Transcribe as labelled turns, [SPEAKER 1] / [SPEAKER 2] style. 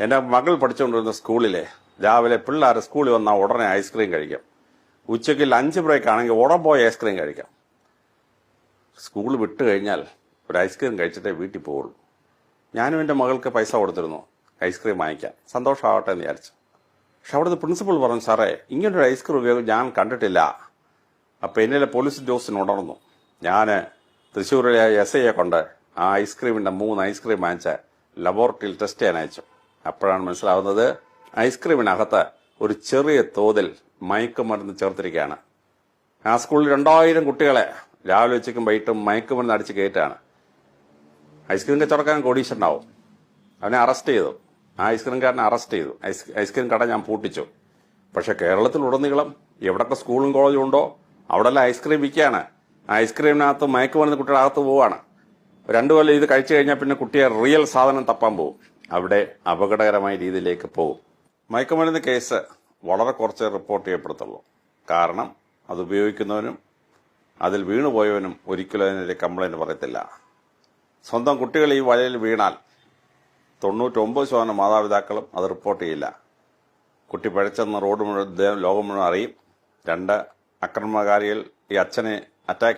[SPEAKER 1] എന്റെ മകൾ പഠിച്ചുകൊണ്ടിരുന്ന സ്കൂളിലെ രാവിലെ പിള്ളേർ സ്കൂളിൽ വന്നാൽ ഉടനെ ഐസ്ക്രീം കഴിക്കാം. ഉച്ചയ്ക്ക് ലഞ്ച് ബ്രേക്ക് ആണെങ്കിൽ ഉടൻ പോയി ഐസ്ക്രീം കഴിക്കാം. സ്കൂൾ വിട്ട് കഴിഞ്ഞാൽ ഒരു ഐസ്ക്രീം കഴിച്ചിട്ടേ വീട്ടിൽ പോവുള്ളൂ. ഞാനും എന്റെ മകൾക്ക് പൈസ കൊടുത്തിരുന്നു. ഐസ്ക്രീം വാങ്ങിക്കാൻ. സന്തോഷമാവട്ടെ എന്ന് വിചാരിച്ചു. പക്ഷെ അവിടുത്തെ പ്രിൻസിപ്പൾ പറഞ്ഞു സാറേ ഇങ്ങനൊരു ഐസ്ക്രീം ഉപയോഗം ഞാൻ കണ്ടിട്ടില്ല. അപ്പം എന്നിലെ പോലീസ് ഉദ്യോഗസ്ഥന് ഉണർന്നു. ഞാൻ തൃശ്ശൂരിലെ എസ് ഐയെ കൊണ്ട് ആ ഐസ്ക്രീമിന്റെ മൂന്ന് ഐസ്ക്രീം വാങ്ങിച്ച് ലബോറട്ടറിയിൽ ടെസ്റ്റ് ചെയ്യാൻ അയച്ചു. അപ്പോഴാണ് മനസ്സിലാവുന്നത് ഐസ്ക്രീമിനകത്ത് ഒരു ചെറിയ തോതിൽ മയക്കുമരുന്ന് ചേർത്തിരിക്കുകയാണ്. ആ സ്കൂളിൽ രണ്ടായിരം കുട്ടികളെ രാവിലെ ഉച്ചയ്ക്കും വൈകിട്ടും മയക്കുമരുന്ന് അടിച്ച് കയറ്റാണ്. ഐസ്ക്രീം കച്ചവടക്കാരൻ ഉണ്ടാവും അവനെ അറസ്റ്റ് ചെയ്തു. ആ ഐസ്ക്രീംകാരനെ അറസ്റ്റ് ചെയ്തു. ഐസ് ഐസ്ക്രീം കട ഞാൻ പൂട്ടിച്ചു. പക്ഷെ കേരളത്തിലുടനീളം എവിടൊക്കെ സ്കൂളും കോളേജും ഉണ്ടോ അവിടെല്ലാം ഐസ്ക്രീം വിൽക്കുകയാണ്. ഐസ്ക്രീമിനകത്ത് മയക്കുമരുന്ന് കുട്ടിയുടെ അകത്ത് പോവാണ് രണ്ടു കൊല്ലം ഇത് കഴിച്ചു കഴിഞ്ഞാൽ പിന്നെ കുട്ടിയെ റിയൽ സാധനം തപ്പാൻ പോകും അവിടെ അപകടകരമായ രീതിയിലേക്ക് പോകും. മയക്കുമരുന്ന് കേസ് വളരെ കുറച്ച് റിപ്പോർട്ട് ചെയ്യപ്പെടുത്തുള്ളൂ. കാരണം അത് ഉപയോഗിക്കുന്നവനും അതിൽ വീണുപോയവനും ഒരിക്കലും അതിനെതിരെ കംപ്ലൈന്റ് പറയത്തില്ല. സ്വന്തം കുട്ടികൾ ഈ വലയിൽ വീണാൽ തൊണ്ണൂറ്റൊമ്പത് ശതമാനം മാതാപിതാക്കളും അത് റിപ്പോർട്ട് ചെയ്യില്ല. കുട്ടി പഴച്ചെന്ന് റോഡ് മുഴുവൻ ലോകം മുഴുവൻ അറിയും. രണ്ട് അക്രമകാരികൾ ഈ അച്ഛനെ അറ്റാക്ക്